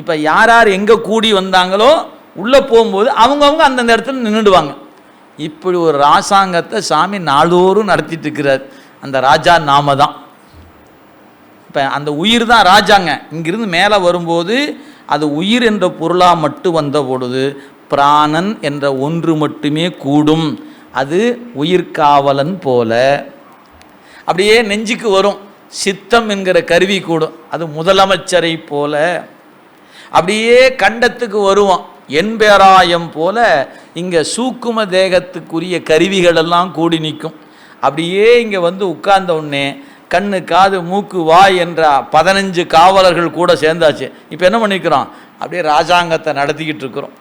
இப்போ யார் யார் எங்கே கூடி வந்தாங்களோ உள்ளே போகும்போது அவங்கவுங்க அந்தந்த இடத்துல நின்றுடுவாங்க இப்படி ஒரு ராசாங்கத்தை சாமி நாளோறும் நடத்திட்டு இருக்கிறார். அந்த ராஜா நாம தான் இப்போ அந்த உயிர் தான் ராஜாங்க. இங்கிருந்து மேலே வரும்போது அது உயிர் என்ற பொருளாக மட்டும் வந்த பொழுது பிராணன் என்ற ஒன்று மட்டுமே கூடும். அது உயிர்காவலன் போல. அப்படியே நெஞ்சுக்கு வரும். சித்தம் என்கிற கருவி கூடும். அது முதலமைச்சரை போல. அப்படியே கண்டத்துக்கு வருவோம் என்பேராயம் போல இங்கே சூக்கும தேகத்துக்குரிய கருவிகள் எல்லாம் கூடி நிற்கும். அப்படியே இங்கே வந்து உட்கார்ந்த உடனே கண்ணு காது மூக்கு வாய் என்ற பதினஞ்சு காவலர்கள் கூட சேர்ந்தாச்சு. இப்போ என்ன பண்ணிக்கிறோம் அப்படியே ராஜாங்கத்தை நடத்திக்கிட்டு இருக்கிறோம்.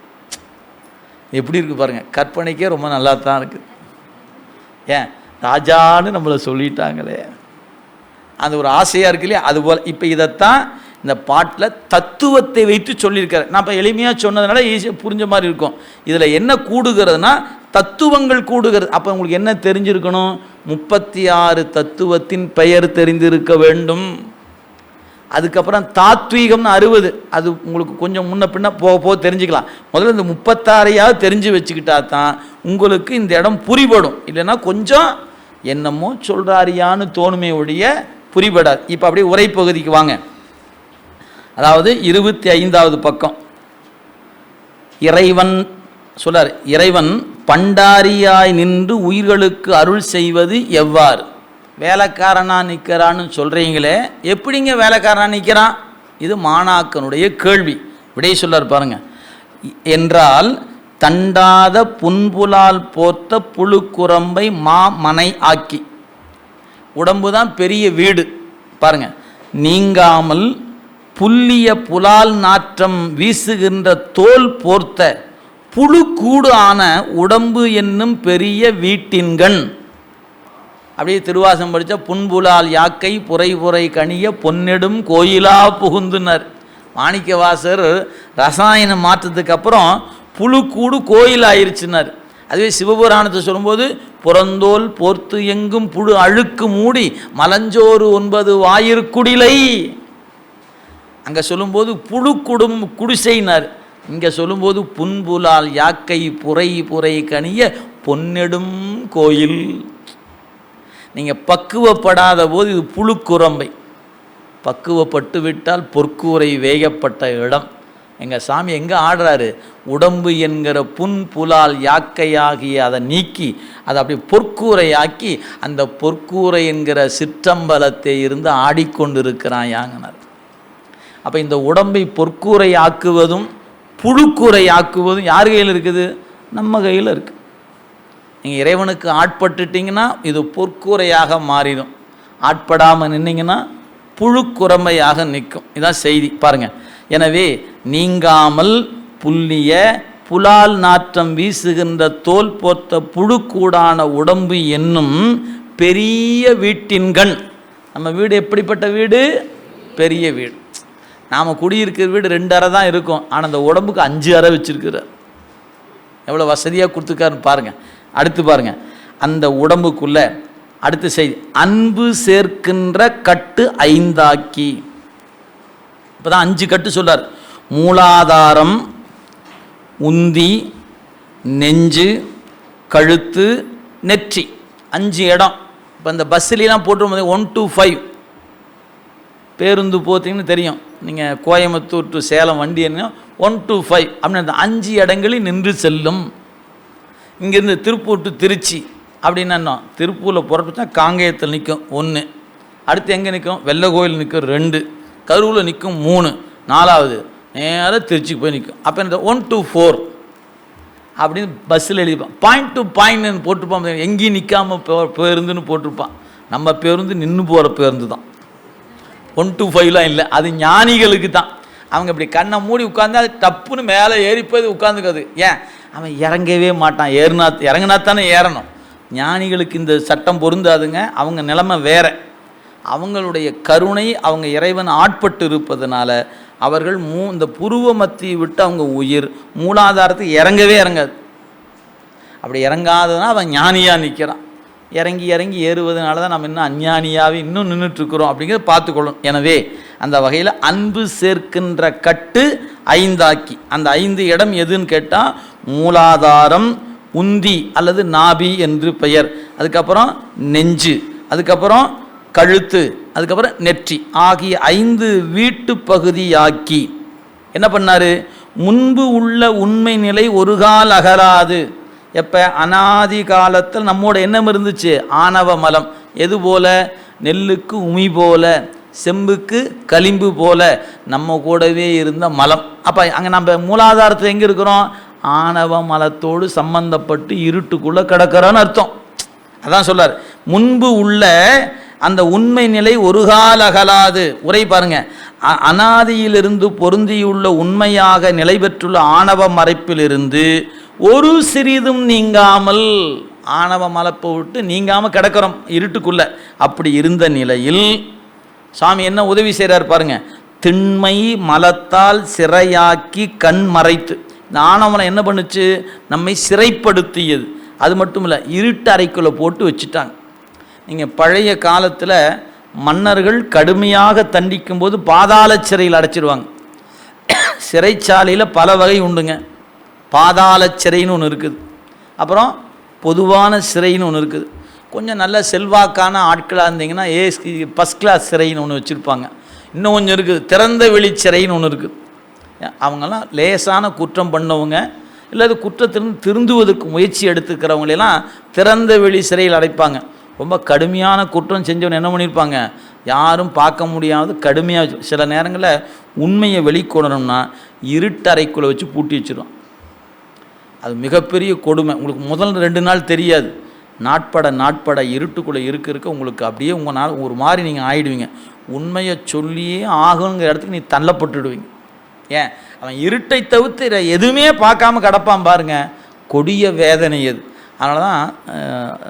எப்படி இருக்கு பாருங்கள் கற்பனைக்கே ரொம்ப நல்லா தான் இருக்குது ஏன்? ராஜான்னு நம்மளை சொல்லிட்டாங்களே. அந்த ஒரு ஆசையாக இருக்கு இல்லையா? அதுபோல் இப்போ இதைத்தான் இந்த பாட்டில் தத்துவத்தை வைத்து சொல்லியிருக்காரு. நான் இப்போ எளிமையாக சொன்னதுனால ஈஸியாக புரிஞ்ச மாதிரி இருக்கும். இதில் என்ன கூடுகிறதுனா தத்துவங்கள் கூடுகிறது. அப்போ உங்களுக்கு என்ன தெரிஞ்சிருக்கணும்? முப்பத்தி ஆறு தத்துவத்தின் பெயர் தெரிந்திருக்க வேண்டும். அதுக்கப்புறம் தாத்வீகம்னு அறுபது. அது உங்களுக்கு கொஞ்சம் முன்ன பின்ன போக போக தெரிஞ்சுக்கலாம். முதல்ல இந்த முப்பத்தாறையாவது தெரிஞ்சு வச்சுக்கிட்டா தான் உங்களுக்கு இந்த இடம் புரிபடும். இல்லைன்னா கொஞ்சம் என்னமோ சொல்கிறாரியான்னு தோணுமே ஒழிய புரிபடாது. இப்போ அப்படியே உரைப்பகுதிக்கு வாங்க. அதாவது இருபத்தி ஐந்தாவது பக்கம். இறைவன் சொல்லார் இறைவன் பண்டாரியாய் நின்று உயிர்களுக்கு அருள் செய்வது எவ்வாறு? வேலைக்காரனாக நிற்கிறான்னு சொல்கிறீங்களே எப்படிங்க வேலைக்காரனாக நிற்கிறான்? இது மாணாக்கனுடைய கேள்வி. விடை சொல்லார் பாருங்க. என்றால் தண்டாத புன்புலால் போர்த்த புழுக்குரம்பை மா மனை ஆக்கி. உடம்பு தான் பெரிய வீடு. பாருங்க. நீங்காமல் புல்லிய புலால் நாற்றம் வீசுகின்ற தோல் போர்த்த புழுக்கூடு ஆன உடம்பு என்னும் பெரிய வீட்டின்கண் அப்படியே திருவாசம் படித்த புன்புலால் யாக்கை புரை புரை கனிய பொன்னெடும் கோயிலா புகுந்துனர். மாணிக்கவாசர் ரசாயனம் மாற்றத்துக்கு அப்புறம் புழுக்கூடு கோயில் ஆயிடுச்சுனர் அதுவே சிவபுராணத்தை சொல்லும்போது புறந்தோல் போர்த்து எங்கும் புழு அழுக்கு மூடி மலஞ்சோறு ஒன்பது வாயிற்குடிலை. அங்கே சொல்லும்போது புழு குடும் குடிசைனார் இங்கே சொல்லும்போது புன்புலால் யாக்கை புரை புரை கனிய பொன்னெடும் கோயில். நீங்கள் பக்குவப்படாத போது இது புழுக்குரம்பை. பக்குவப்பட்டு விட்டால் பொற்கூரை வேகப்பட்ட இடம். எங்கள் சாமி எங்கே ஆடுறாரு? உடம்பு என்கிற புன் புலால் யாக்கையாகி அதை நீக்கி அதை அப்படி பொற்கூரை ஆக்கி அந்த பொற்கூரை என்கிற சிற்றம்பலத்தை இருந்து ஆடிக்கொண்டிருக்கிறான் யாங்கனர் அப்போ இந்த உடம்பை பொற்கூரை ஆக்குவதும் புழுக்கூரை ஆக்குவதும் யார் கையில் இருக்குது? நம்ம கையில் இருக்குது நீங்கள் இறைவனுக்கு ஆட்பட்டுட்டிங்கன்னா இது பொற்கூரையாக மாறிடும். ஆட்படாமல் நின்னீங்கன்னா புழுக்குறமையாக நிற்கும். இதான் செய்தி. பாருங்கள் எனவே நீங்காமல் புல்லிய புலால் நாற்றம் வீசுகின்ற தோல் போர்த்த புழுக்கூடான உடம்பு என்னும் பெரிய வீட்டின்கண் நம்ம வீடு எப்படிப்பட்ட வீடு? பெரிய வீடு. நாம் குடியிருக்கிற வீடு ரெண்டு அறை தான் இருக்கும். ஆனால் அந்த உடம்புக்கு அஞ்சு அறை வச்சுருக்கிறார். எவ்வளோ வசதியாக கொடுத்துருக்காருன்னு பாருங்கள் அடுத்து பாருங்கள் அந்த உடம்புக்குள்ளே அடுத்த செய்தி அன்பு சேர்க்கின்ற கட்டு ஐந்தாக்கி. இப்போ தான் அஞ்சு கட்டு சொல்கிறார் மூலாதாரம் உந்தி நெஞ்சு கழுத்து நெற்றி. அஞ்சு இடம். இப்போ இந்த பஸ்ஸிலாம் போட்டு ஒன் டு ஃபைவ் பேருந்து போத்தீங்கன்னு தெரியும். நீங்கள் கோயம்புத்தூர் டு சேலம் வண்டி என்ன ஒன் டு ஃபைவ் அப்படின்னு அந்த அஞ்சு இடங்களில் நின்று செல்லும். இங்கேருந்து திருப்பூர் டு திருச்சி அப்படின்னு என்ன திருப்பூரில் புறப்பட்டா காங்கேயத்தில் நிற்கும் ஒன்று அடுத்து எங்கே நிற்கும் வெள்ளை கோயில் நிற்கும் ரெண்டு. கரூரில் நிற்கும் மூணு. நாலாவது நேராக திருச்சிக்கு போய் நிற்கும் அப்போ இந்த ஒன் டு ஃபோர் அப்படின்னு பஸ்ஸில் எழுதிப்பான் பாயிண்ட் டு பாயிண்ட்னு போட்டிருப்பான் எங்கேயும் நிற்காம பேருந்துன்னு போட்டிருப்பான். நம்ம பேருந்து நின்று போகிற பேருந்து தான் ஒன் டூ ஃபைவ்லாம் இல்லை. அது ஞானிகளுக்கு தான். அவங்க இப்படி கண்ணை மூடி உட்காந்து அது டப்புன்னு மேலே ஏறி போய் உட்காந்துக்காது ஏன்? அவன் இறங்கவே மாட்டான். ஏறினா இறங்கினா தானே ஏறணும். ஞானிகளுக்கு இந்த சட்டம் பொருந்தாதுங்க. அவங்க நிலைமை வேற. அவங்களுடைய கருணை அவங்க இறைவன் ஆட்பட்டு இருப்பதனால அவர்கள் மூ இந்த புருவ மத்தியை விட்டு அவங்க உயிர் மூலாதாரத்துக்கு இறங்கவே இறங்காது. அப்படி இறங்காததுன்னா அவன் ஞானியாக நிற்கிறான் இறங்கி இறங்கி ஏறுவதனால தான் நம்ம இன்னும் அஞ்ஞானியாகவே இன்னும் நின்றுட்டுருக்குறோம் அப்படிங்கிறத பார்த்துக்கொள்ளும் எனவே அந்த வகையில் அன்பு சேர்க்கின்ற கட்டு ஐந்தாக்கி. அந்த ஐந்து இடம் எதுன்னு கேட்டால் மூலாதாரம் உந்தி அல்லது நாபி என்று பெயர். அதுக்கப்புறம் நெஞ்சு அதுக்கப்புறம் கழுத்து அதுக்கப்புறம் நெற்றி ஆகிய ஐந்து வீட்டு பகுதியாக்கி. என்ன பண்ணார்? முன்பு உள்ள உண்மை நிலை ஒரு கால் அகலாது எப்போ? அனாதி காலத்தில் நம்மோட எண்ணம் இருந்துச்சு. ஆணவ மலம். எது போல? நெல்லுக்கு உமி போல. செம்புக்கு களிம்பு போல. நம்ம கூடவே இருந்த மலம். அப்போ அங்கே நம்ம மூலாதாரத்தில் எங்கே இருக்கிறோம்? ஆணவ மலத்தோடு சம்பந்தப்பட்டு இருட்டுக்குள்ளே கிடக்கிறோன்னு அர்த்தம். அதான் சொல்லார் முன்பு உள்ள அந்த உண்மை நிலை ஒரு கால அகலாது. உரை பாருங்க. அ- அனாதியிலிருந்து பொருந்தியுள்ள உண்மையாக நிலை பெற்றுள்ள ஆணவ மறைப்பிலிருந்து ஒரு சிறிதும் நீங்காமல் ஆணவ மலப்பை விட்டு நீங்காமல் கிடக்கிறோம் இருட்டுக்குள்ள. அப்படி இருந்த நிலையில் சாமி என்ன உதவி செய்கிறார் பாருங்க. திண்மை மலத்தால் சிறையாக்கி கண் மறைத்து. இந்த ஆணவனை என்ன பண்ணுச்சு? நம்மை சிறைப்படுத்தியது. அது மட்டும் இல்லை இருட்டு அறைக்குள்ளே போட்டு வச்சுட்டாங்க. நீங்கள் பழைய காலத்தில் மன்னர்கள் கடுமையாக தண்டிக்கும் போது பாதாள சிறையில் அடைச்சிருவாங்க. சிறைச்சாலையில் பல வகை உண்டுங்க. பாதாள சிறைன்னு ஒன்று இருக்குது. அப்புறம் பொதுவான சிறைன்னு ஒன்று இருக்குது. கொஞ்சம் நல்ல செல்வாக்கான ஆட்களாக இருந்தீங்கன்னா ஏ ஃபஸ்ட் கிளாஸ் சிறைன்னு ஒன்று வச்சுருப்பாங்க. இன்னும் கொஞ்சம் இருக்குது. திறந்த வெளி சிறைன்னு ஒன்று இருக்குது. அவங்கெல்லாம் லேசான குற்றம் பண்ணவங்க இல்லை அது குற்றத்திலிருந்து திருந்துவதற்கு முயற்சி எடுத்துக்கிறவங்களெல்லாம் திறந்த வெளி சிறையில் அடைப்பாங்க. ரொம்ப கடுமையான குற்றம் செஞ்சவன் என்ன பண்ணியிருப்பாங்க யாரும் பார்க்க முடியாது கடுமையாக சில நேரங்களில் உண்மையை வெளிக்கொணணும்னா இருட்டறைக்குள்ளே வச்சு பூட்டி வச்சிடும் அது மிகப்பெரிய கொடுமை. உங்களுக்கு முதல் ரெண்டு நாள் தெரியாது. நாட்பட நாட்பட இருட்டுக்குள்ளே இருக்க இருக்க உங்களுக்கு அப்படியே உங்கள் நாள் ஒரு மாதிரி நீங்கள் ஆயிடுவீங்க. உண்மையை சொல்லியே ஆகணுங்கிற இடத்துக்கு நீ தள்ளப்பட்டுடுவீங்க. ஏன்? அவன் இருட்டை தவிர்த்து எதுவுமே பார்க்காம கிடப்பான் பாருங்க. கொடிய வேதனை அது. அதனால தான்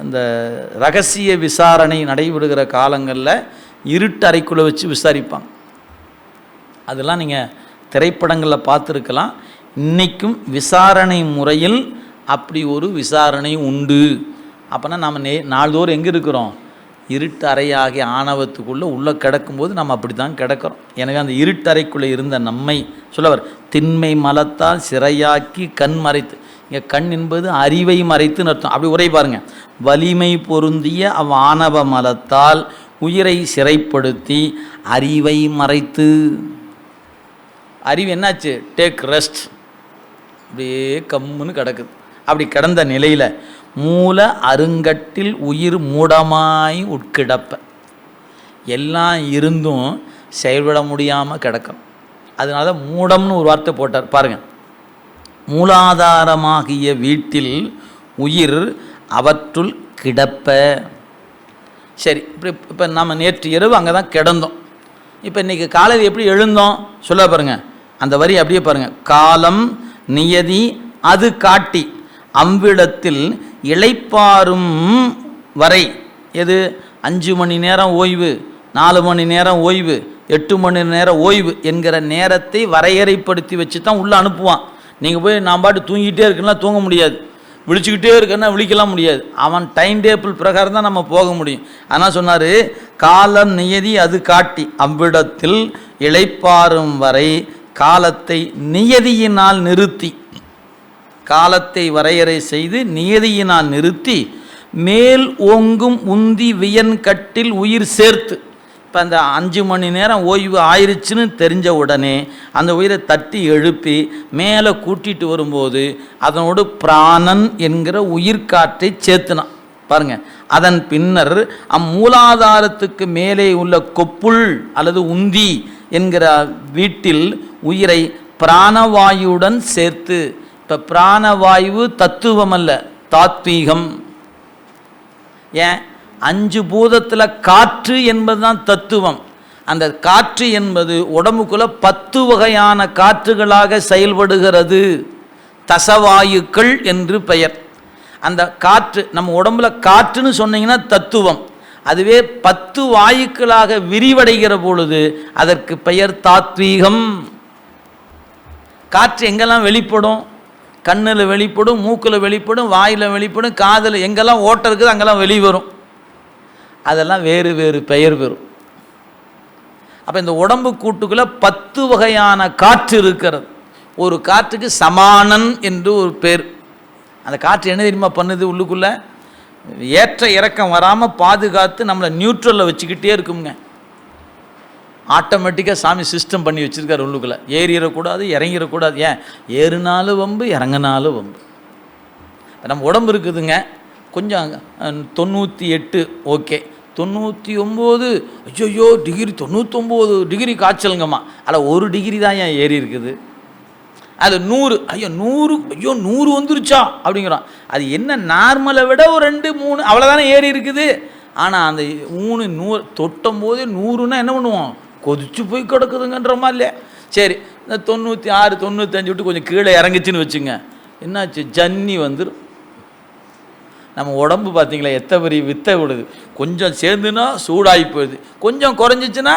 இந்த ரகசிய விசாரணை நடைபெறுகிற காலங்களில் இருட்டு அறைக்குள்ளே வச்சு விசாரிப்பாங்க. அதெல்லாம் நீங்கள் திரைப்படங்களில் பார்த்துருக்கலாம். இன்றைக்கும் விசாரணை முறையில் அப்படி ஒரு விசாரணை உண்டு. அப்போனா நம்ம நே நாள்தோறும் எங்கே இருக்கிறோம்? இருட்டறையாகிய ஆணவத்துக்குள்ளே உள்ளே கிடக்கும்போது நம்ம அப்படி தான் கிடக்கிறோம். எனவே அந்த இருட்டறைக்குள்ளே இருந்த நம்மை சொல்லவர் திண்மை மலத்தால் சிறையாக்கி கண் மறைத்து இங்கே கண் என்பது அறிவை மறைத்துன்னு அர்த்தம். அப்படி உரை பாருங்க. வலிமை பொருந்திய அவ் ஆணவ மலத்தால் உயிரை சிறைப்படுத்தி அறிவை மறைத்து. அறிவு என்னாச்சு? டேக் ரெஸ்ட் அப்படியே கம்முன்னு கிடக்குது. அப்படி கிடந்த நிலையில் மூல அருங்கட்டில் உயிர் மூடமாய் உட்கிடப்ப. எல்லாம் இருந்தும் செயல்பட முடியாமல் கிடக்கும். அதனால மூடம்னு ஒரு வார்த்தை போட்டார். பாருங்கள் மூலாதாரமாகிய வீட்டில் உயிர் அவற்றுள் கிடப்ப. சரி இப்படி இப்போ நம்ம நேற்று இரவு அங்கே தான் கிடந்தோம். இப்போ இன்றைக்கி காலையில் எப்படி எழுந்தோம்? சொல்ல பாருங்கள் அந்த வரி அப்படியே பாருங்கள் காலம் நியதி அது காட்டி அம்பிடத்தில் இழைப்பாரும் வரை. எது? அஞ்சு மணி நேரம் ஓய்வு நாலு மணி நேரம் ஓய்வு எட்டு மணி நேரம் ஓய்வு என்கிற நேரத்தை வரையறைப்படுத்தி வச்சு தான் உள்ளே அனுப்புவான். நீங்கள் போய் நான் பாட்டு தூங்கிட்டே இருக்குன்னா தூங்க முடியாது. விழிச்சுக்கிட்டே இருக்கன்னா விழிக்கலாம் முடியாது. அவன் டைம் டேபிள் பிரகாரம் தான் நம்ம போக முடியும். ஆனால் சொன்னார் காலம் நியதி அது காட்டி அவ்விடத்தில் இளைப்பாறும் வரை காலத்தை நியதியினால் நிறுத்தி காலத்தை வரையறை செய்து நியதியினால் நிறுத்தி மேல் ஓங்கும் உந்தி வியன் கட்டில் உயிர் சேர்த்து இப்போ அந்த அஞ்சு மணி நேரம் ஓய்வு ஆயிருச்சுன்னு தெரிஞ்ச உடனே அந்த உயிரை தட்டி எழுப்பி மேலே கூட்டிட்டு வரும்போது அதனோடு பிராணன் என்கிற உயிர்காற்றை சேர்த்துனான். பாருங்க அதன் பின்னர் அம்மூலாதாரத்துக்கு மேலே உள்ள கொப்புள் அல்லது உந்தி என்கிற வீட்டில் உயிரை பிராணவாயுடன் சேர்த்து. இப்போ பிராணவாயு தத்துவம் அல்ல தாத்வீகம். ஏன்? அஞ்சு பூதத்தில் காற்று என்பது தான் தத்துவம். அந்த காற்று என்பது உடம்புக்குள்ள பத்து வகையான காற்றுகளாக செயல்படுகிறது. தசவாயுக்கள் என்று பெயர். அந்த காற்று நம்ம உடம்புல காற்றுன்னு சொன்னீங்கன்னா தத்துவம். அதுவே பத்து வாயுக்களாக விரிவடைகிற பொழுது அதற்கு பெயர் தாத்வீகம். காற்று எங்கெல்லாம் வெளிப்படும்? கண்ணில் வெளிப்படும் மூக்கில் வெளிப்படும் வாயில் வெளிப்படும் காதில் எங்கெல்லாம் ஓட்டம் இருக்குது அங்கெல்லாம் வெளிவரும் அதெல்லாம் வேறு வேறு பெயர் பெறும் அப்போ இந்த உடம்பு கூட்டுக்குள்ளே பத்து வகையான காற்று இருக்கிறது. ஒரு காற்றுக்கு சமானன் என்று ஒரு பேர். அந்த காற்று என்ன தெரியுமா பண்ணுது உள்ளுக்குள்ளே? ஏற்ற இறக்கம் வராமல் பாதுகாத்து நம்மளை நியூட்ரலில் வச்சுக்கிட்டே இருக்குங்க. ஆட்டோமேட்டிக்காக சாமி சிஸ்டம் பண்ணி வச்சுருக்காரு உள்ளுக்குள்ளே. ஏறிடக்கூடாது இறங்கிடக்கூடாது ஏன்? ஏறுனாலும் வம்பு இறங்கினாலும் வம்பு. நம்ம உடம்பு இருக்குதுங்க. கொஞ்சம் தொண்ணூற்றி எட்டு ஓகே. தொண்ணூற்றி ஒம்பது ஐயோ டிகிரி தொண்ணூற்றொம்பது டிகிரி காய்ச்சலுங்கம்மா. அதில் ஒரு டிகிரி தான் ஏன் ஏறி இருக்குது? அது நூறு ஐயோ நூறு ஐயோ நூறு வந்துருச்சா? அப்படிங்கிறோம். அது என்ன நார்மலை விட ஒரு ரெண்டு மூணு அவ்வளோதானே ஏறி இருக்குது. ஆனால் அந்த மூணு நூறு தொட்டும் போதே நூறுன்னா என்ன பண்ணுவோம்? கொதிச்சு போய் கிடக்குதுங்கன்ற மாதிரி இல்லையா சரி இந்த தொண்ணூற்றி ஆறு தொண்ணூத்தஞ்சு விட்டு கொஞ்சம் கீழே இறங்குச்சின்னு வச்சுங்க. என்னாச்சு? ஜன்னி வந்துடும் நம்ம உடம்பு பார்த்தீங்களா எத்த பெரிய வித்தை விடுது. கொஞ்சம் சேர்ந்துனா சூடாகி போயிடுது. கொஞ்சம் குறைஞ்சிச்சுன்னா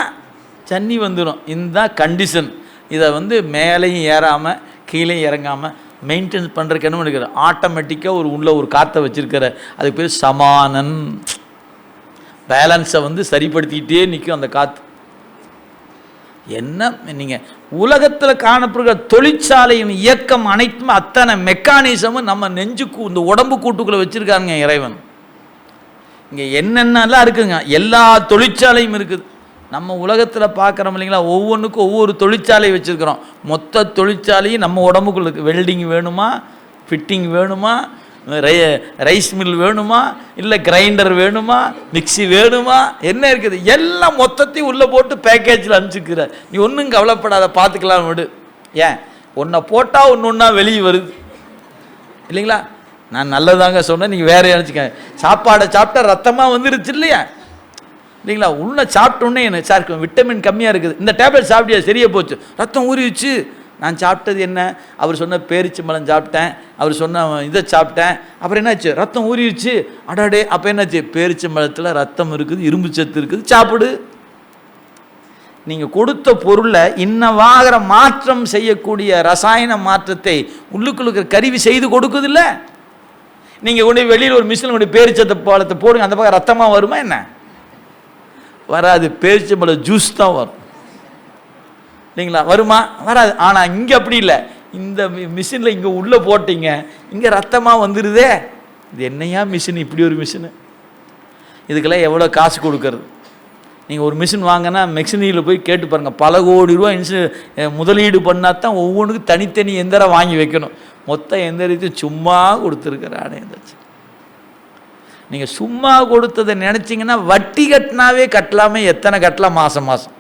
ஜன்னி வந்துடும் இந்த கண்டிஷன் இதை வந்து மேலேயும் ஏறாமல் கீழே இறங்காமல் மெயின்டைன் பண்ணுறதுக்கு என்ன பண்ணிக்கிற ஆட்டோமேட்டிக்காக ஒரு உள்ள ஒரு காற்றை வச்சுருக்கிற அதுக்கு பேர் சமானன். பேலன்ஸை வந்து சரிப்படுத்திக்கிட்டே நிற்கும் அந்த காற்று. என்ன? நீங்கள் உலகத்தில் காணப்படுகிற தொழிற்சாலையின் இயக்கம் அனைத்தும் அத்தனை மெக்கானிசமும் நம்ம நெஞ்சுக்கு இந்த உடம்பு கூட்டுக்குள்ளே வச்சுருக்காருங்க இறைவன். இங்கே என்னென்னலாம் இருக்குதுங்க எல்லா தொழிற்சாலையும் இருக்குது. நம்ம உலகத்தில் பார்க்குறோம் இல்லைங்களா? ஒவ்வொன்றுக்கும் ஒவ்வொரு தொழிற்சாலை வச்சுருக்கிறோம். மொத்த தொழிற்சாலையும் நம்ம உடம்புக்குள்ள இருக்குது வெல்டிங் வேணுமா? ஃபிட்டிங் வேணுமா? ரைஸ் மில் வேணுமா? இல்லை கிரைண்டர் வேணுமா? மிக்ஸி வேணுமா? என்ன இருக்குது? எல்லாம் மொத்தத்தையும் உள்ளே போட்டு பேக்கேஜில் அனுப்பிச்சிக்கிற. நீ ஒன்றும் கவலைப்படாத பார்த்துக்கலாம் விடு. ஏன்? ஒன்றை போட்டால் ஒன்று ஒன்றா வெளியே வருது. இல்லைங்களா? நான் நல்லதாங்க சொன்னேன் நீங்கள் வேற நினச்சிக்க சாப்பாடை சாப்பிட்டா ரத்தமாக வந்துருச்சு இல்லையா? இல்லைங்களா? உள்ள சாப்பிட்டோன்னே எனக்கு சார் விட்டமின் கம்மியாக இருக்குது. இந்த டேப்லெட் சாப்பிட்டியா? சரியா போச்சு. ரத்தம் ஊறிச்சு நான் சாப்பிட்டது என்ன? அவர் சொன்ன பேரிச்சம்பழம் சாப்பிட்டேன். அவர் சொன்ன இதை சாப்பிட்டேன். அப்புறம் என்னாச்சு? ரத்தம் ஊறிடுச்சு. அடாடே அப்போ என்னாச்சு? பேரிச்சம்பழத்தில் ரத்தம் இருக்குது இரும்பு சத்து இருக்குது. சாப்பிடு. நீங்கள் கொடுத்த பொருளை இன்னவாகிற மாற்றம் செய்யக்கூடிய ரசாயன மாற்றத்தை உள்ளுக்குள்ளுக்கிற கருவி செய்து கொடுக்குதில்ல? நீங்கள் கொண்டு வெளியில் ஒரு மிஷினில் கொண்டு பேரிச்சத்தை பழத்தை போடுங்க. அந்த பக்கம் ரத்தமாக வருமா என்ன? வராது. பேரிச்சம்பழம் ஜூஸ் தான் வரும். இல்லைங்களா? வருமா? வராது. ஆனால் இங்கே அப்படி இல்லை. இந்த மிஷினில் இங்கே உள்ளே போட்டீங்க. இங்கே ரத்தமாக வந்துடுதே இது என்னையா மிஷின்? இப்படி ஒரு மிஷினு. இதுக்கெல்லாம் எவ்வளோ காசு கொடுக்கறது? நீங்கள் ஒரு மிஷின் வாங்கினா மெக்சினியில் போய் கேட்டு பாருங்கள் பல கோடி ரூபா இன்சு முதலீடு பண்ணால் தான் ஒவ்வொன்றுக்கும் தனித்தனி எந்திரம் வாங்கி வைக்கணும். மொத்த எந்திரத்தையும் சும்மா கொடுத்துருக்குறானே எந்திரிச்சு நீங்கள் சும்மா கொடுத்ததை நினச்சிங்கன்னா வட்டி கட்டினாவே கட்டலாமே. எத்தனை கட்டலாம்? மாதம் மாதம்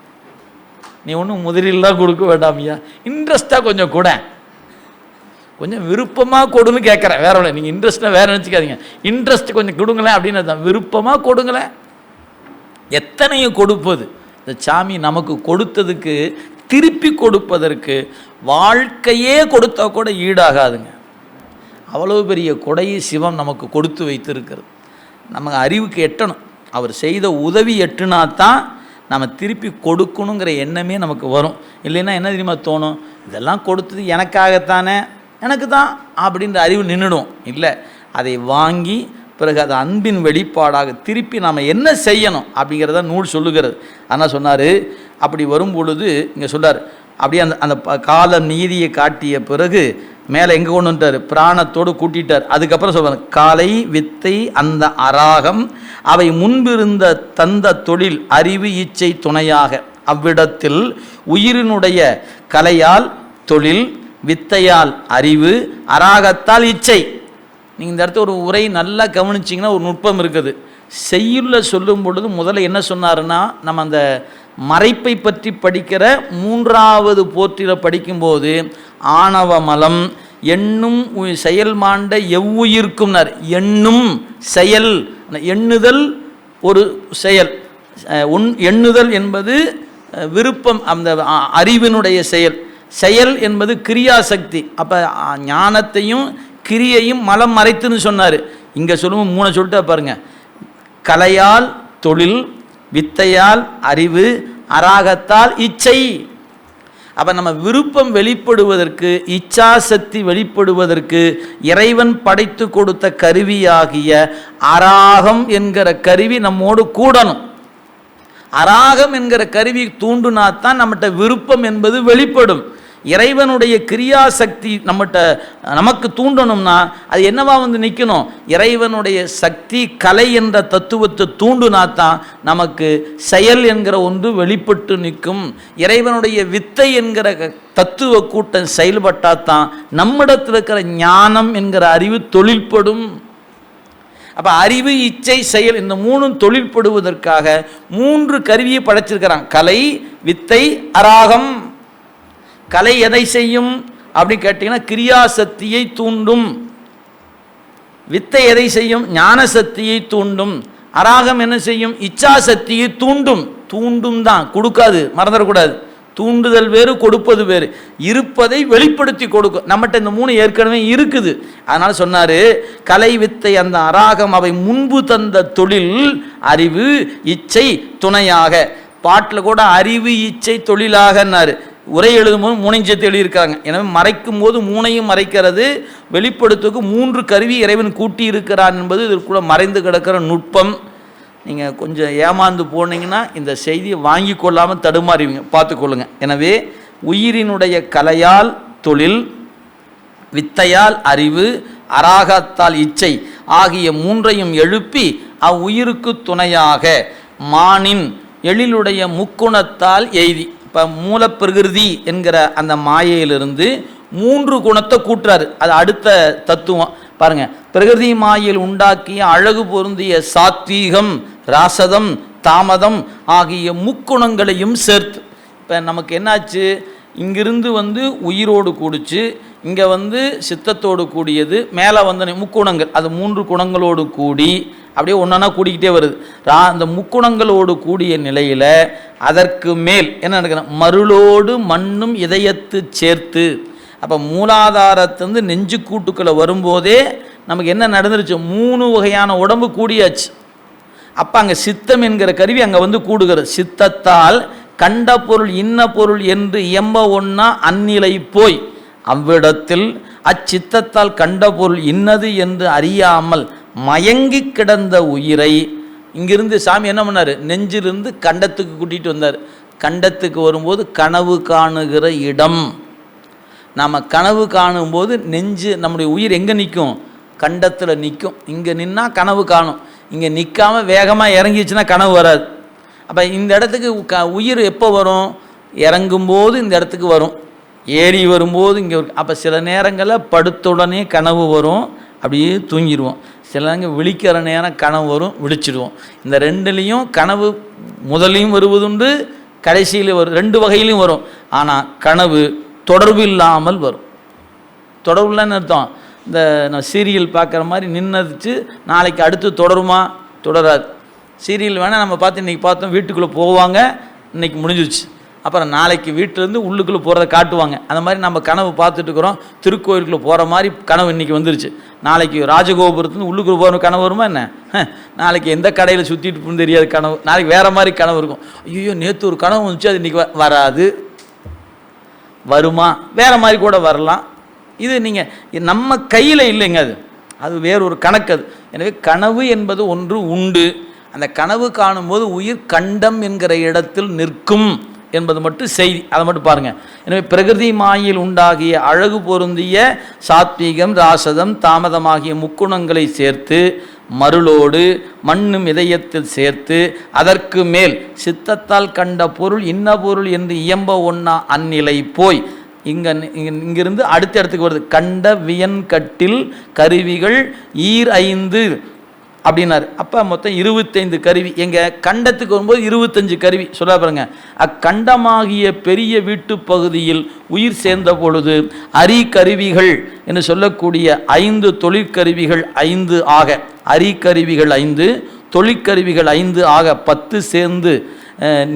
நீ ஒன்றும் முதலீடுலாம் கொடுக்க வேண்டாமியா இன்ட்ரெஸ்ட்டாக கொஞ்சம் கூட. கொஞ்சம் விருப்பமாக கொடுன்னு கேட்குறேன் வேற ஒன்று நீங்கள் இன்ட்ரெஸ்ட்டாக வேறு நினச்சிக்காதீங்க. இன்ட்ரெஸ்ட் கொஞ்சம் கொடுங்களேன் அப்படின்னு தான் விருப்பமாக கொடுங்களேன். எத்தனையும் கொடுப்பது. இந்த சாமி நமக்கு கொடுத்ததுக்கு திருப்பி கொடுப்பதற்கு வாழ்க்கையே கொடுத்தா கூட ஈடாகாதுங்க. அவ்வளவு பெரிய கொடையை சிவம் நமக்கு கொடுத்து வைத்திருக்கிறது. நமக்கு அறிவுக்கு எட்டணும். அவர் செய்த உதவி எட்டுனா தான் நம்ம திருப்பி கொடுக்கணுங்கிற எண்ணமே நமக்கு வரும். இல்லைன்னா என்ன தெரியுமா தோணும்? இதெல்லாம் கொடுத்தது எனக்காகத்தானே? எனக்கு தான் அப்படின்ற அறிவு நின்றுடும் இல்லை அதை வாங்கி பிறகு அது அன்பின் வெளிப்பாடாக திருப்பி நாம் என்ன செய்யணும் அப்படிங்கிறத நூல் சொல்லுகிறது. ஆனால் சொன்னார் அப்படி வரும் பொழுது இங்கே சொன்னார் அப்படியே அந்த அந்த ப- கால நீதியை காட்டிய பிறகு மேலே எங்கே கொண்டு வந்துட்டார்? பிராணத்தோடு கூட்டிட்டார். அதுக்கப்புறம் சொல்வார் காலை வித்தை அந்த அராகம் அவை முன்பிருந்த தந்த தொழில் அறிவு இச்சை துணையாக. அவ்விடத்தில் உயிரினுடைய கலையால் தொழில் வித்தையால் அறிவு அராகத்தால் இச்சை. நீங்கள் இந்த இடத்துல ஒரு உரை நல்லா கவனிச்சிங்கன்னா ஒரு நுட்பம் இருக்குது. செய்யுள்ள சொல்லும் பொழுது முதல்ல என்ன சொன்னாருன்னா நம்ம அந்த மறைப்பை பற்றி படிக்கிற மூன்றாவது போற்றில படிக்கும்போது ஆணவ மலம் எண்ணும் உ- செயல் மாண்ட எவ்வுயிர்க்கும்னார். எண்ணும் செயல் எண்ணுதல் ஒரு செயல். உன் எண்ணுதல் என்பது விருப்பம் அந்த அறிவினுடைய செயல். செயல் என்பது கிரியாசக்தி. அப்போ ஞானத்தையும் கிரியையும் மலம் மறைத்துன்னு சொன்னார். இங்கே சொல்லுவோம் மூணை சொல்லிட்டு பாருங்கள் கலையால் தொழில் வித்தையால் அறிவு அராகத்தால் இச்சை. அப்போ நம்ம விருப்பம் வெளிப்படுவதற்கு இச்சாசக்தி வெளிப்படுவதற்கு இறைவன் படைத்து கொடுத்த கருவியாகிய அராகம் என்கிற கருவி நம்மோடு கூடணும். அராகம் என்கிற கருவி தூண்டுனா தான் நம்மகிட்ட விருப்பம் என்பது வெளிப்படும். இறைவனுடைய கிரியாசக்தி நம்மகிட்ட நமக்கு தூண்டணும்னா அது என்னவா வந்து நிற்கணும் இறைவனுடைய சக்தி கலை என்ற தத்துவத்தை தூண்டுனா தான் நமக்கு செயல் என்கிற ஒன்று வெளிப்பட்டு நிற்கும். இறைவனுடைய வித்தை என்கிற க- தத்துவ கூட்டம் செயல்பட்டால் தான் நம்மிடத்தில் இருக்கிற ஞானம் என்கிற அறிவு தொழில்படும். அப்போ அறிவு இச்சை செயல் இந்த மூணும் தொழில்படுவதற்காக மூன்று கருவியை படைச்சிருக்கிறான். கலை வித்தை அராகம். கலை எதை செய்யும் அப்படின்னு கேட்டிங்கன்னா கிரியாசக்தியை தூண்டும். வித்தை எதை செய்யும்? ஞான சக்தியை தூண்டும். அராகம் என்ன செய்யும்? இச்சாசக்தியை தூண்டும். தூண்டும் தான். கொடுக்காது. மறந்துடக்கூடாது. தூண்டுதல் வேறு கொடுப்பது வேறு. இருப்பதை வெளிப்படுத்தி கொடுக்கும். நம்மகிட்ட இந்த மூணு ஏற்கனவே இருக்குது. அதனால் சொன்னார் கலை வித்தை அந்த அராகம் அவை முன்பு தந்த தொழில் அறிவு இச்சை துணையாக. பாட்டில் கூட அறிவு இச்சை தொழிலாகன்னாரு. உரை எழுதும்போது மூணையும் சேர்த்து எழுதியிருக்காங்க எனவே மறைக்கும் போது மூனையும் மறைக்கிறது வெளிப்படுத்துக்கு மூன்று கருவி இறைவன் கூட்டி இருக்கிறான் என்பது இதற்குள்ள மறைந்து கிடக்கிற நுட்பம். நீங்கள் கொஞ்சம் ஏமாந்து போனீங்கன்னா இந்த செய்தியை வாங்கி கொள்ளாமல் தடுமாறிவிங்க. பார்த்துக்கொள்ளுங்க எனவே உயிரினுடைய கலையால் தொழில் வித்தையால் அறிவு அராகத்தால் இச்சை ஆகிய மூன்றையும் எழுப்பி அவ்வுயிருக்கு துணையாக மானின் எழிலுடைய முக்குணத்தால் எய்தி. இப்போ மூலப்பிரகிருதி என்கிற அந்த மாயையிலிருந்து மூன்று குணத்தை கூட்டுறாரு. அது அடுத்த தத்துவம். பாருங்க பிரகிருதி மாயில் உண்டாக்கிய அழகு பொருந்திய சாத்வீகம் ராசதம் தாமதம் ஆகிய முக்குணங்களையும் சேர்த்து. இப்போ நமக்கு என்னாச்சு? இங்கிருந்து வந்து உயிரோடு கூடிச்சு. இங்கே வந்து சித்தத்தோடு கூடியது மேலே வந்து முக்குணங்கள். அது மூன்று குணங்களோடு கூடி அப்படியே ஒன்றா கூடிக்கிட்டே வருது. ரா அந்த முக்குணங்களோடு கூடிய நிலையில் அதற்கு மேல் என்ன நடக்கணும் மருளோடு மண்ணும் இதயத்து சேர்த்து. அப்போ மூலாதாரத்துலேருந்து நெஞ்சு கூட்டுக்களை வரும்போதே நமக்கு என்ன நடந்துருச்சு? மூணு வகையான உடம்பு கூடியாச்சு. அப்போ அங்கே சித்தம் என்கிற கருவி அங்கே வந்து கூடுகிறது. சித்தத்தால் கண்ட பொருள் இன்ன பொருள் என்று எம்ப ஒன்னா அந்நிலை போய். அவ்விடத்தில் அச்சித்தத்தால் கண்ட பொருள் இன்னது என்று அறியாமல் மயங்கி கிடந்த உயிரை இங்கிருந்து சாமி என்ன பண்ணார்? நெஞ்சிலிருந்து கண்டத்துக்கு கூட்டிகிட்டு வந்தார். கண்டத்துக்கு வரும்போது கனவு காணுகிற இடம். நாம் கனவு காணும்போது நெஞ்சு நம்முடைய உயிர் எங்கே நிற்கும் கண்டத்தில் நிற்கும் இங்கே நின்னா கனவு காணும். இங்கே நிற்காமல் வேகமாக இறங்கிச்சுன்னா கனவு வராது. அப்போ இந்த இடத்துக்கு க உயிர் எப்போ வரும்? இறங்கும்போது இந்த இடத்துக்கு வரும். ஏறி வரும்போது இங்கே அப்போ சில நேரங்களில் படுத்த உடனே கனவு வரும். அப்படியே தூங்கிடுவோம் சில நேரங்கள் விழிக்கிற நேரம் கனவு வரும் விழிச்சிடுவோம். இந்த ரெண்டுலேயும் கனவு முதலையும் வருவதுண்டு கடைசியில் வரும் ரெண்டு வகையிலையும் வரும். ஆனால் கனவு தொடர்பு இல்லாமல் வரும். தொடர்புலன்னு அர்த்தம். இந்த நான் சீரியல் பார்க்குற மாதிரி நின்றுச்சு நாளைக்கு அடுத்து தொடருமா? தொடராது. சீரியல் வேணால் நம்ம பார்த்து இன்றைக்கி பார்த்தோம் வீட்டுக்குள்ளே போவாங்க இன்னைக்கு முடிஞ்சிருச்சு. அப்புறம் நாளைக்கு வீட்டிலேருந்து உள்ளுக்குள்ளே போகிறத காட்டுவாங்க. அந்த மாதிரி நம்ம கனவு பார்த்துட்டுருக்குறோம் திருக்கோயிலுக்குள்ளே போகிற மாதிரி கனவு இன்றைக்கி வந்துருச்சு. நாளைக்கு ராஜகோபுரத்துலேருந்து உள்ளுக்குள்ளே போகிற கனவு வருமா என்ன? நாளைக்கு எந்த கடையில் சுற்றிட்டு போகணும்னு தெரியாது கனவு. நாளைக்கு வேறு மாதிரி கனவு இருக்கும். ஐயோ நேற்று ஒரு கனவு வந்துச்சு அது இன்றைக்கி வராது. வருமா? வேறு மாதிரி கூட வரலாம். இது நீங்கள் நம்ம கையில் இல்லைங்க அது. அது வேறொரு கணக்கு அது. எனவே கனவு என்பது ஒன்று உண்டு. அந்த கனவு காணும்போது உயிர் கண்டம் என்கிற இடத்தில் நிற்கும். என்பது மட்டும் செய்தி. அதை மட்டும் பாருங்கள் எனவே பிரகிருதி மாயில் உண்டாகிய அழகு பொருந்திய சாத்வீகம் ராசதம் தாமதமாகிய முக்குணங்களை சேர்த்து மருளோடு மண்ணும் இதயத்தில் சேர்த்து அதற்கு மேல் சித்தத்தால் கண்ட பொருள் இன்ன பொருள் என்று இயம்ப ஒன்னா அந்நிலை போய் இங்க இங்கிருந்து அடுத்த இடத்துக்கு வருது. கண்ட வியன்கட்டில் கருவிகள் ஈர் ஐந்து அப்படின்னாரு. அப்போ மொத்தம் இருபத்தைந்து கருவி. எங்கள் கண்டத்துக்கு வரும்போது இருபத்தஞ்சு கருவி. சொல்ல பாருங்க. அக்கண்டமாகிய பெரிய வீட்டுப் பகுதியில் உயிர் சேர்ந்த பொழுது அரி கருவிகள் என்று சொல்லக்கூடிய ஐந்து தொழிற்கருவிகள் ஐந்து ஆக. அரி கருவிகள் ஐந்து தொழிற்கருவிகள் ஐந்து ஆக பத்து சேர்ந்து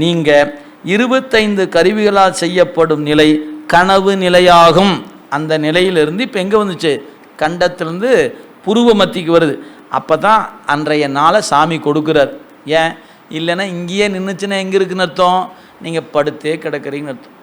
நீங்கள் இருபத்தைந்து கருவிகளால் செய்யப்படும் நிலை கனவு நிலையாகும். அந்த நிலையிலிருந்து இப்போ எங்கே வந்துச்சு? கண்டத்திலிருந்து புருவ மத்திக்கு வருது. அப்போ தான் அன்றைய நாளை சாமி கொடுக்குறார். ஏன்? இல்லைன்னா இங்கேயே நின்றுச்சுன்னா எங்கே இருக்குன்னு அர்த்தம்? நீங்கள் படுத்தே கிடக்கிறீங்கன்னு அர்த்தம்.